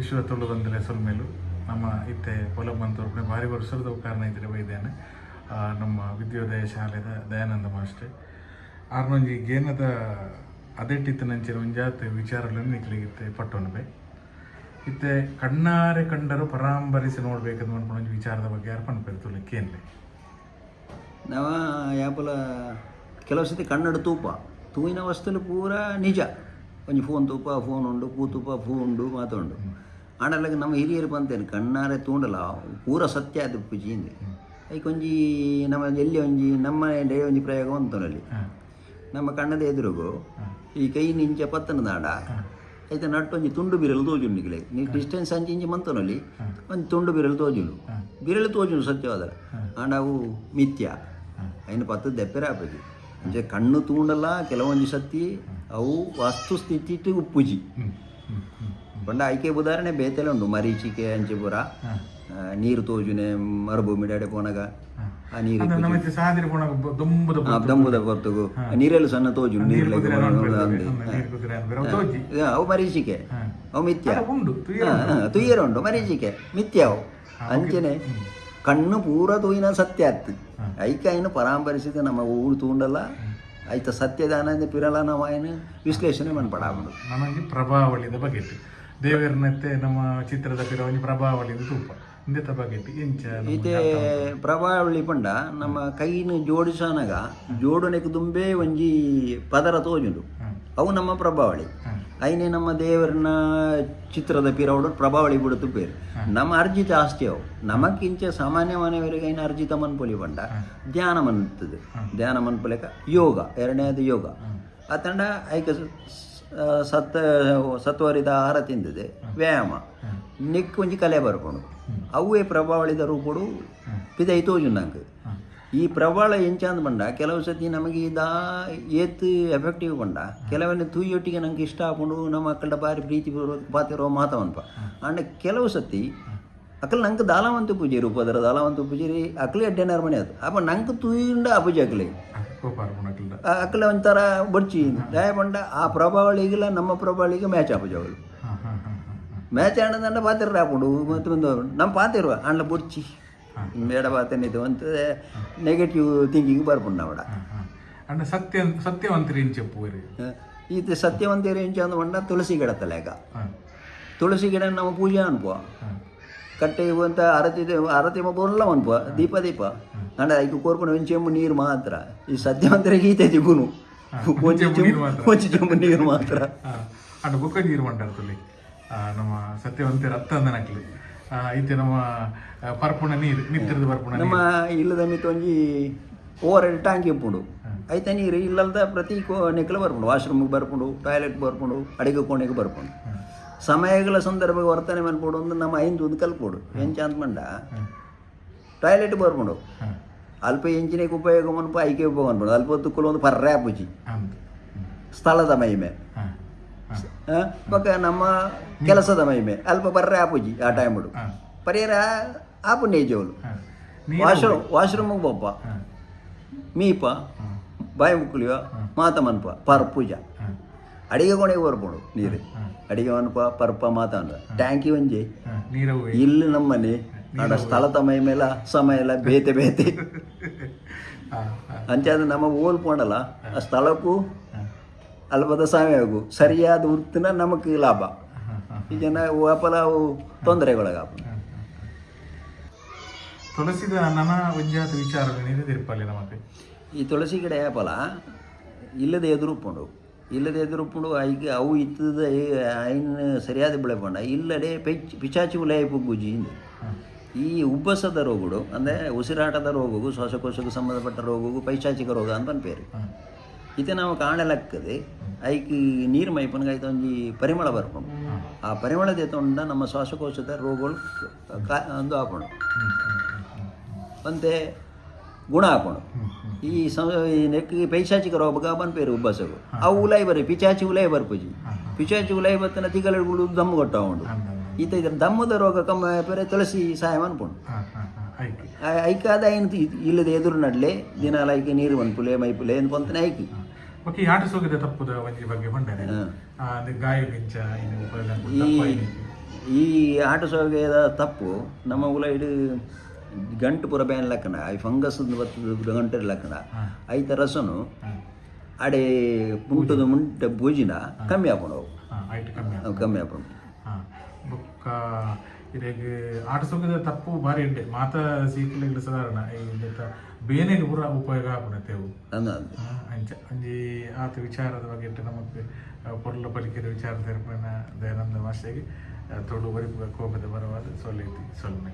ವಿಶ್ವ ತುಳು ಬಂದಲೆ ಸೊಲ್ಮೇಲು ನಮ್ಮ ಇತ್ತೆ ಪೊಲಬಂತೂರ್ಪಣೆ ಭಾರಿ ವರ್ಷದ ಕಾರಣ ಇದ್ರೆ ಬೈದೇನೆ ಆ, ನಮ್ಮ ವಿದ್ಯೋದಯ ಶಾಲೆದ ದಯಾನಂದ ಮಾಸ್ಟ್ರೆ. ಆರ್ನೊಂಜಿ ಗೇನದ ಅದೆಟ್ಟಿತ್ತನಂಚಿನ ಒಂಜಾತ್ ವಿಚಾರಗಳನ್ನು ನಿಕ್ಲಿಗಿತ್ತೆ ಬೈ. ಇತ್ತೆ ಕಣ್ಣಾರೆ ಕಂಡರು ಪರಾಂಬರಿಸಿ ನೋಡ್ಬೇಕಂತ ಒಂದು ವಿಚಾರದ ಬಗ್ಗೆ ಯಾರು ಪನ್ಪೆರ್ತುಲೆ ಕೇನ್ಲೆ. ನಾವ ಯಾಪಲ ಕೆಲವು ಸತಿ ಕನ್ನಡ ತೂಪ ತೂಯಿನ ವಸ್ತುಲು ಪೂರ ನಿಜ. ಒಂಜಿ ಫೋನ್ ತೂಪ ಫೋನ್ ಉಂಡು ಪೂ ತೂಪ ಪೂ ಉಂಡು ಮಾತುಂಡು ಆಡಲಾಗ ನಮ್ಮ ಹಿರಿಯರು ಬಂತೇನೆ ಕಣ್ಣಾರೆ ತೂಂಡಲ ಪೂರ ಸತ್ಯ ಅದು ಪೂಜಿ ಅಂದೆ ಐಕ್ ಒಂಜಿ ನಮ್ಮ ಎಲ್ಲಿ ಒಂಜಿ ನಮ್ಮ ಡೇ ಒಂಜಿ ಪ್ರಯೋಗ ಅಂತಲ್ಲಿ ನಮ್ಮ ಕಣ್ಣದ ಎದುರುಗು ಈ ಕೈ ನಿಂಚೆ ಪತ್ತನ ಐತೆ ನಟ್ಟು ನಟ್ಟೊಂಜಿ ತುಂಡು ಬಿರಲು ತೋಜುಂಡು ನೀ ಡಿಸ್ಟೆನ್ಸ್ ಅಂಚಿ ಇಂಜಿ ಮಂತನಲ್ಲಿ ಒಂದು ತುಂಡು ಬಿರಲು ತೋಜುಂಡು ಬಿರಲು ತೋಜುಂಡು ಸತ್ಯವಾದ. ಆಂಡವು ಮಿಥ್ಯ. ಐನು ಪತ್ತು ದೆಪ್ಪೆರೆ ಆಪಜಿ ಅಂದರೆ ಕಣ್ಣು ತೂಂಡಲ್ಲ ಕೆಲವೊಂದು ಸತ್ತಿ ಅವು ವಸ್ತುಸ್ಥಿತಿ ಉಪ್ಪುಜಿ. ಪಂಡ ಐಕೆ ಉದಾಹರಣೆ ಬೇತೆಲೆ ಉಂಡು ಮರೀಚಿಕೆ ಅಂಚೆ ಪೂರ ನೀರು ತೋಜುನೆ ಮರುಭೂಮಿ ಡಾಡೆ ಪೋನಾಗ ಆ ನೀರು ದುಂಬದ ಹೊರ್ತುಗು ನೀರೆಲ್ಲ ಸಣ್ಣ ತೋಜು ನೀರು ಅವು ಮರೀಚಿಕೆ ಅವು ಮಿಥ್ಯ ತುಯ್ಯರ ಉಂಟು ಮರೀಚಿಕೆ ಮಿಥ್ಯ ಅವು ಅಂಚೆನೆ ಕಣ್ಣು ಪೂರ ತೂಯಿನ ಸತ್ಯ ಆಗ್ತಿ ಐಕ ಏನು ಪರಾಂಬರಿಸಿದ ನಮ್ಮ ಊರು ತೂಂಡಲ್ಲ ಆಯ್ತಾ ಸತ್ಯದಾನ ಪಿರಲ ನಾವು ಏನು ವಿಶ್ಲೇಷಣೆ ಮನ್ಪಡಾಬುದು ನಮಗೆ ಪ್ರಭಾವಳಿದ ಬಗೆಟ್ ದೇವರನತ್ತೆ ನಮ್ಮ ಚಿತ್ರದ ಪಿರ ಪ್ರಭಾವಳಿದ ತೂಪ ಎಂಚ ನಮ್ಮ ಈತೆ ಪ್ರಭಾವಳಿ ಪಂಡ ನಮ್ಮ ಕೈನ ಜೋಡಿಸನಗ ಜೋಡಣೆಗೆ ದುಂಬೆ ಒಂಜಿ ಪದರ ತೋಜುಂಡು. ಅವು ನಮ್ಮ ಪ್ರಭಾವಳಿ. ಐನೆ ನಮ್ಮ ದೇವರನ್ನ ಚಿತ್ರದ ಪಿರವಡು ಪ್ರಭಾವಳಿ ಬಿಡುತ್ತು ಬೇರೆ ನಮ್ಮ ಅರ್ಜಿತ ಆಸ್ತಿ ಅವು. ನಮಕ್ಕಿಂಚ ಸಾಮಾನ್ಯ ಮನೆಯವರಿಗೆ ಐನ ಅರ್ಜಿತ ಮನ್ಪೊಲಿ ಪಂಡ. ಧ್ಯಾನ ಮನ್ತದೆ. ಧ್ಯಾನ ಮನ್ಪೊಲೆಕ ಯೋಗ ಎರಡನೇದು ಯೋಗ. ಆ ತಂಡ ಐಕ ಸತ್ತ ಸತ್ವರಿದ ಆಹಾರ ತಿಂದಿದೆ. ವ್ಯಾಯಾಮ. ನಿಕ್ಕೊಂಜಿ ಕಲೆ ಬರ್ಕೊಂಡು ಅವೇ ಪ್ರಭಾವಳಿದ ರೂಪಡು ಪಿದೈ ತೋಜು ನಂಗೆ ಈ ಪ್ರಬಲ ಎಂಚಾಂದ್ ಬಂಡ ಕೆಲವು ಸತಿ ನಮಗೆ ಇದಾ ಏತ್ ಎಫೆಕ್ಟಿವ್ ಬಂಡ ಕೆಲವೊಂದು ತೂಯೊಟ್ಟಿಗೆ ನಂಗೆ ಇಷ್ಟ ಹಾಕೊಂಡು ನಮ್ಮ ಮಕ್ಕಳ ಬಾರಿ ಪ್ರೀತಿ ಪಾತಿರೋ ಮಾತವನ್ಪ. ಅಂಡ್ ಕೆಲವು ಸತಿ ಅಕ್ಕಲ್ ನಂಗೆ ದಾಲವಂತ ಪೂಜೆ ರೂಪದ್ರ ದಾಲವಂತ ಪೂಜೆ ಅಕ್ಲಿ ಅಡ್ಡೆನಾರ್ ಮನೆ ಅದು. ಅಪ್ಪ ನಂಗೆ ತೂಯಿಂದ ಅಪೂಜೆ ಅಕ್ಲೆ. ಅಕ್ಕಲೆ ಒಂಥರ ಬರ್ಚಿ ಡಯಬಂಡ ಆ ಪ್ರಭಾವಳಿಗೆಲ್ಲ ನಮ್ಮ ಪ್ರಭಾವಳಿಗೆ ಮ್ಯಾಚ್ ಆಪಜವಳು ಮ್ಯಾಚ್ ಆಡದಂಡ ಪಾತ್ರ ಹಾಕೊಂಡು ಮತ್ತೆ ಒಂದು ನಮ್ಮ ಪಾತಿರುವ ಅಂಡ್ಲ ಬುಡ್ಚಿ. ಬೇಡ ಪಾತನಿದ್ದು ಅಂತ ನೆಗೆಟಿವ್ ಥಿಂಕಿಂಗ್ ಬರ್ಪುಂಡು ಅವಡ ಅಂಡ ಸತ್ಯ ಸತ್ಯವಂತರಿ ಇಂಚ ಪೂರಿ ಇದು ಸತ್ಯವಂತರು ಚಂದ ಬಂಡ ತುಳಸಿ ಗಿಡ ತಲೆಗ ತುಳಸಿ ಗಿಡ ನಮ್ಮ ಪೂಜೆ ಅನ್ಪೋ ಹಾಂ. ಕಟ್ಟೆ ಇವಂತ ಅರತಿ ಅರತಿ ಮಬ್ಬಲ್ಲ ಮನ್ಪ ದೀಪ ದೀಪ. ಅಂಡ ಈಗ ಕೋರ್ಕೊಂಡು ಒಂಚೆ ನೀರು ಮಾತ್ರ. ಈ ಸತ್ಯವಂತರಿಗೆ ಈತೆ ದಿಗುನು. ಒಂದು ಚೆಂಬು ನೀರು ಮಾತ್ರ. ಒಂದು ಅಂಡ ಬುಕ್ಕ ನೀರು ಮಂಡಲದಲ್ಲಿ ನಮ್ಮ ಸತ್ಯವಂತರ ರಕ್ತ ನಕ್ಲಿ ಐತೆ ನಮ್ಮ ಪರ್ಪುಣ ನೀರು ನಿತ್ಯದ ಪರ್ಪುಣ ನಮ್ಮ ಇಲ್ಲದ ಮಿತ್ ಒಂಜಿ ಓವರ್ ಟ್ಯಾಂಕ್ ಇಪ್ಪುಂಡು. ಐತೆ ನೀರು ಇಲ್ಲದ ಪ್ರತಿ ನೆಕ್ಲ ಬರ್ಪುಂಡು ವಾಶ್ರೂಮ್ಗೆ ಬರ್ಪುಂಡು ಟಾಯ್ಲೆಟ್ ಬರ್ಪುಂಡು ಅಡಿಗೆ ಕೋಣೆಗೆ ಬರ್ಪುಂಡು. ಸಮಯಗಳ ಸಂದರ್ಭಕ್ಕೆ ವರ್ತನೆ ಮಾಡ್ಬೋದು ಅಂದ್ರೆ ನಮ್ಮ ಐದು ಒಂದು ಕಲ್ಪೋಡು ಎಂಚ ಅಂತ ಮಂಡ? ಟಾಯ್ಲೆಟ್ ಬರ್ಕೊಂಡು ಅಲ್ಪ ಎಂಚಿನೆಗೆ ಉಪಯೋಗ ಮನ್ಪ ಐಕೆ ಉಪಯೋಗ ಅನ್ಬಿಡು ಅಲ್ಪ ಹೊತ್ತು ಒಂದು ಪರ್ರೆ ಅಂತ ಸ್ಥಳದ ಮಹಿಮೆ. ಬೊಕ ನಮ್ಮ ಕೆಲಸದ ಮಹಿಮೆ. ಅಲ್ಪ ಪರ್ರೆ ಆಪುಜಿ ಆ ಟೈಮ್ ಬಿಡು ಪರಿಹಾರ ಆಪು ನೇಜವಲು ವಾಶ್ರೂಮ್ ವಾಶ್ರೂಮಿಗೆ ಬೊಪ್ಪ ಮೀಪ ಬಾಯಿ ಮುಕ್ಕುಲಿಯೋ ಮಾತ ಮನ್ಪ ಪರ್ ಪೂಜ ಅಡಿಗೆ ಕೊನೆಗೆ ಬರ್ಬೋದು ನೀರು. ಅಡಿಗೆ ಅನ್ಪ ಪರ್ಪ ಮಾತಾಡ ಟ್ಯಾಂಕಿ ಒಂಜಿ ಇಲ್ಲಿ ನಮ್ಮನೆ ಆಡ ಸ್ಥಳ ತಮಯ ಮೇಲೆ ಸಮಯ ಎಲ್ಲ ಬೇತೆ ಬೇತೆ. ಅಂಚಾದ ನಮ್ಮ ಓಲ್ ಪೋಂಡಲ್ಲ ಆ ಸ್ಥಳಕ್ಕೂ ಅಲ್ಪದ ಸಮಯಕ್ಕೂ ಸರಿಯಾದ ವೃತ್ತಿನ ನಮಗೆ ಲಾಭ. ಈ ಜನ ವ್ಯಾಪಾರ ಅವು ತೊಂದರೆಗೊಳಗಾಪ. ತುಳಸಿದ ನನ್ನ ಒಂಜಾತ ವಿಚಾರ ಈ ತುಳಸಿ ಗಿಡ ಯಾಪಲ ಇಲ್ಲದ ಎದುರುಪ್ಪುಂಡು ಇಲ್ಲದ ಎದುರುಪ್ಪುಂಡು ಐಗೆ ಅವು ಇತ್ತದ ಐನ್ ಸರಿಯಾದ ಬೆಳೆ ಪಂಡ ಇಲ್ಲಡೆ ಪೆಚ್, ಪಿಚಾಚಿ ಉಲಯ ಪುಗ್ಗುಜಿ ಈ ಉಬ್ಬಸದ ರೋಗಗಳು, ಅಂದರೆ ಉಸಿರಾಟದ ರೋಗವು ಶ್ವಾಸಕೋಶಕ್ಕೆ ಸಂಬಂಧಪಟ್ಟ ರೋಗವು ಪೈಶಾಚಿಕ ರೋಗ ಅಂತ ಪೇರು. ಇದೆ ನಾವು ಕಾಣಲಕ್ಕದೆ ಐಕಿ ನೀರು ಮೈಪನ್ಗೆ ಆಯ್ತು ಒಂಜಿ ಪರಿಮಳ ಬರ್ಕೊಂಡು ಆ ಪರಿಮಳದ ತೊಂಡ ನಮ್ಮ ಶ್ವಾಸಕೋಶದ ರೋಗಗಳು ಕಾ ಒಂದು ಹಾಕೊಂಡು ಮತ್ತೆ ಗುಣ ಹಾಕೊಂಡು ಈ ಸ ಈ ನೆಕ್ಕಿಗೆ ಪೈಶಾಚಿಕ ರೋಗ ಬಂದ್ಪೇರು ಉಬ್ಬಸವು ಅವು ಉಲಾಯಿ ಬರೀ ಪಿಚಾಚಿ ಉಲಾಯಿ ಬರ್ಪುಜಿ. ಪಿಚಾಚಿ ಉಲಾಯಿ ಬತ್ತನ ತಿಗಳು ದಮ್ಮು ಕೊಟ್ಟ ಉಂಡು ಈತ ಇದ್ರ ದಮ್ಮದ ರೋಗ ಕಮ್ಮ ಪೇರೆ ತುಳಸಿ ಸಹಾಯ ಆಯ್ತು. ಐಕಾದ ಏನು ಇಲ್ಲದ ಎದುರು ನಡ್ಲೆ ದಿನಾಲ ಐಕೆ ನೀರು ಮನ್ಪುಲೆ ಮೈಪುಲೆ ಅಂತ ಪಂತನೆ ಐಕಿ ಓಕೆ ಆಟ ಸೋಗಿದ ತಪ್ಪುದ ಒಂಜಿ ಬಗ್ಗೆ ಬಂದರೆ ಹಾಂ. ಅದು ಗಾಯ ಗಿಂಚ ಈ ಈ ಆಟ ಸೌಗೆದ ತಪ್ಪು ನಮ್ಮ ಉಲೈಡ್ ಗಂಟು ಪುರ ಬ್ಯಾನ್ ಲಕ್ಕನ ಐ ಫಂಗಸ್ ಬರ್ತದ ಗಂಟೆ ಲಕ್ಕಣ ಐತ ರಸನು ಅಡೆ ಮುಂಟದ ಮುಂಟ ಬೂಜಿನ ಕಮ್ಮಿ ಆಯ್ತು. ಅವು ಕಮ್ಮಿ ಆಪಣ ಬೊಕ್ಕ ಇರೆಗ್ ಆಟ ಸುಖದ ತಪ್ಪು ಬಾರಿ ಉಂಡೆ ಮಾತ ಸೀಕ್ಲೆಗ್ಲು ಸಾಧಾರಣ. ಜೊತೆ ಬೇನೆಗೆ ಪೂರ ಉಪಯೋಗ ಆಪಣತೆವು ಅಂಚ ಒಂಜಿ ಆತ ವಿಚಾರದ ಬಗ್ಗೆ ಇಟ್ಟು ನಮಗೆ ಪೊರ್ಲ ಬಲಿಕೆದ ವಿಚಾರ ತೆರಪನ ದಯಾನಂದ ಮಾಸ್ಟರ್ಗೆ ತೊಡು ಬರಿ ಕೋಪದ ಬರವಾದ ಸೊಲ್ಲೈತಿ ಸೊಲ್ಲೆ.